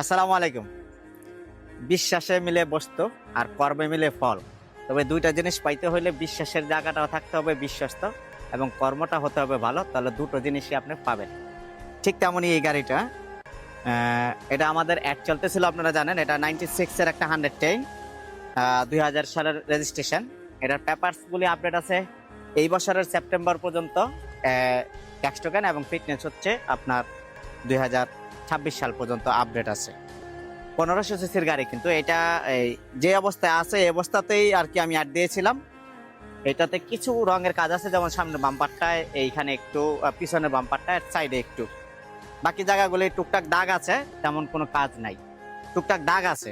আসসালামু আলাইকুম। বিশ্বাসে মিলে বস্তু আর কর্মে মিলে ফল। তবে দুইটা জিনিস পাইতে হলে বিশ্বাসের জায়গাটাও থাকতে হবে বিশ্বস্ত এবং কর্মটা হতে হবে ভালো, তাহলে দুটো জিনিসই আপনি পাবেন। ঠিক তেমনই এই গাড়িটা। এটা আমাদের অ্যাড চলতেছিল, আপনারা জানেন, এটা নাইনটি সিক্সের একটা হান্ড্রেড টেন দুই হাজার সালের রেজিস্ট্রেশন এটার পেপারসগুলি আপডেট আছে। এই বছরের সেপ্টেম্বর পর্যন্ত ট্যাক্স টোকেন এবং ফিটনেস হচ্ছে আপনার দুই হাজার ছাব্বিশ সাল পর্যন্ত আপডেট আছে। পনেরোশো সিসির গাড়ি কিন্তু এটা যে অবস্থায় আছে, এই অবস্থাতেই আর কি আমি অ্যাড দিয়েছিলাম। এটাতে কিছু রঙের কাজ আছে, যেমন সামনের বাম্পারটায় এইখানে একটু পিছনের বাম্পারটায় সাইডে একটু। বাকি জায়গাগুলি টুকটাক দাগ আছে, তেমন কোনো কাজ নাই। টুকটাক দাগ আছে।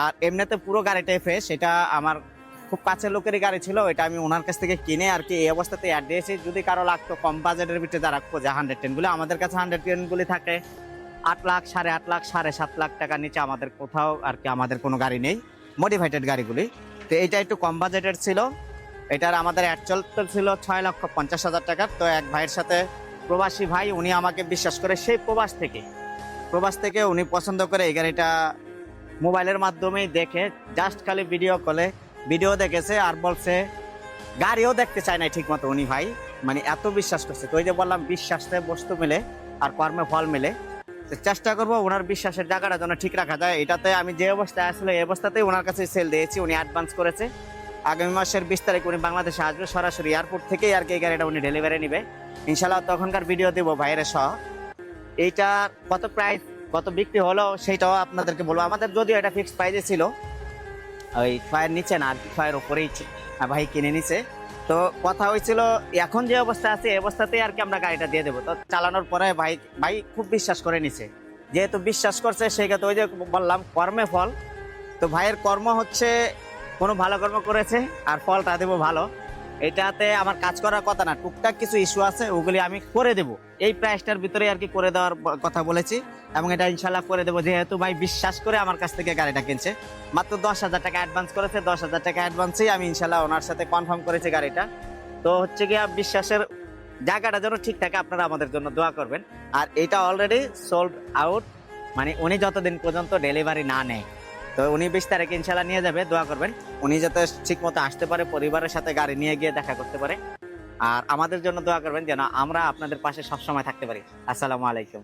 আর এমনিতে পুরো গাড়িটাই ফ্রেশ এটা আমার খুব কাছের লোকেরই গাড়ি ছিল, এটা আমি ওনার কাছ থেকে কিনে আর কি এই অবস্থাতে অ্যাড দিয়েছি। যদি কারও লাগতো কম বাজেটের ভিতরে, যারা খোঁজে হান্ড্রেড টেনগুলি আমাদের কাছে হান্ড্রেড টেনগুলি থাকে। আট লাখ, সাড়ে আট লাখ, সাড়ে সাত লাখ টাকার নিচে আমাদের কোথাও আর কি আমাদের কোনো গাড়ি নেই মডিফাইটেড গাড়িগুলি। তো এটা একটু কম বাজেটের ছিল। এটার আমাদের অ্যাড চলতে ছিল ছয় লক্ষ পঞ্চাশ হাজার টাকার তো এক ভাইয়ের সাথে প্রবাসী ভাই, উনি আমাকে বিশ্বাস করে সেই প্রবাস থেকে প্রবাস থেকে উনি পছন্দ করে এই গাড়িটা মোবাইলের মাধ্যমেই দেখে জাস্ট খালি ভিডিও কলে ভিডিও দেখেছে আর বলছে, গাড়িও দেখতে চায় না ঠিক মতো উনি ভাই মানে এত বিশ্বাস করছে। তো ওই যে বললাম, বিশ্বাসে বস্তু মিলে আর কর্মে ফল মিলে। চেষ্টা করব ওনার বিশ্বাসের জায়গাটা যেন ঠিক রাখা যায়। এটাতে আমি যে অবস্থায় আসলে এই অবস্থাতেই ওনার কাছে সেল দিয়েছি উনি অ্যাডভান্স করেছে। আগামী মাসের বিশ তারিখ উনি বাংলাদেশে আসবে সরাসরি এয়ারপোর্ট থেকেই আর কি গাড়িটা উনি ডেলিভারি নেবে। ইনশাল্লাহ তখনকার ভিডিও দেবো ভাইয়ের সহ। এইটা কত প্রাইস কত বিক্রি হলো সেটাও আপনাদেরকে বলব। আমাদের যদিও এটা ফিক্সড প্রাইসে ছিল ওই ছয়ের নিচে না আর কি ছি- আহ, ভাই কিনে নিছে। তো কথা হয়েছিল, এখন যে অবস্থা আছে, এই অবস্থাতেই আর কি আমরা গাড়িটা দিয়ে দেবো। তো চালানোর পরে ভাই ভাই খুব বিশ্বাস করে নিছে। যেহেতু বিশ্বাস করছে, সেই ক্ষেত্রে ওই যে বললাম, কর্মে ফল। তো ভাইয়ের কর্ম হচ্ছে, কোনো ভালো কর্ম করেছে, আর ফলটা দেবো ভালো। এটাতে আমার কাজ করার কথা না, টুকটাক কিছু ইস্যু আছে, ওগুলি আমি করে দেব। এই প্রাইসটার ভিতরে আর কি করে দেওয়ার কথা বলেছি, এবং এটা ইনশাল্লাহ করে দেবো। যেহেতু ভাই বিশ্বাস করে আমার কাছ থেকে গাড়িটা কিনছে, মাত্র দশ হাজার টাকা অ্যাডভান্স করেছে, দশ হাজার টাকা অ্যাডভান্সেই আমি ইনশাল্লাহ ওনার সাথে কনফার্ম করেছি গাড়িটা। তো হচ্ছে গিয়া বিশ্বাসের জায়গাটা যেন ঠিক থাকে আপনারা আমাদের জন্য দোয়া করবেন। আর এটা অলরেডি সোল্ড আউট মানে উনি যতদিন পর্যন্ত ডেলিভারি না নেয়। তো উনি বিশ তারিখে ইনশাল্লাহ নিয়ে যাবে, দোয়া করবেন। উনি যাতে ঠিক মতো আসতে পারে, পরিবারের সাথে গাড়ি নিয়ে গিয়ে দেখা করতে পারে। আর আমাদের জন্য দোয়া করবেন যেন আমরা আপনাদের পাশে সবসময় থাকতে পারি। আসসালামু আলাইকুম।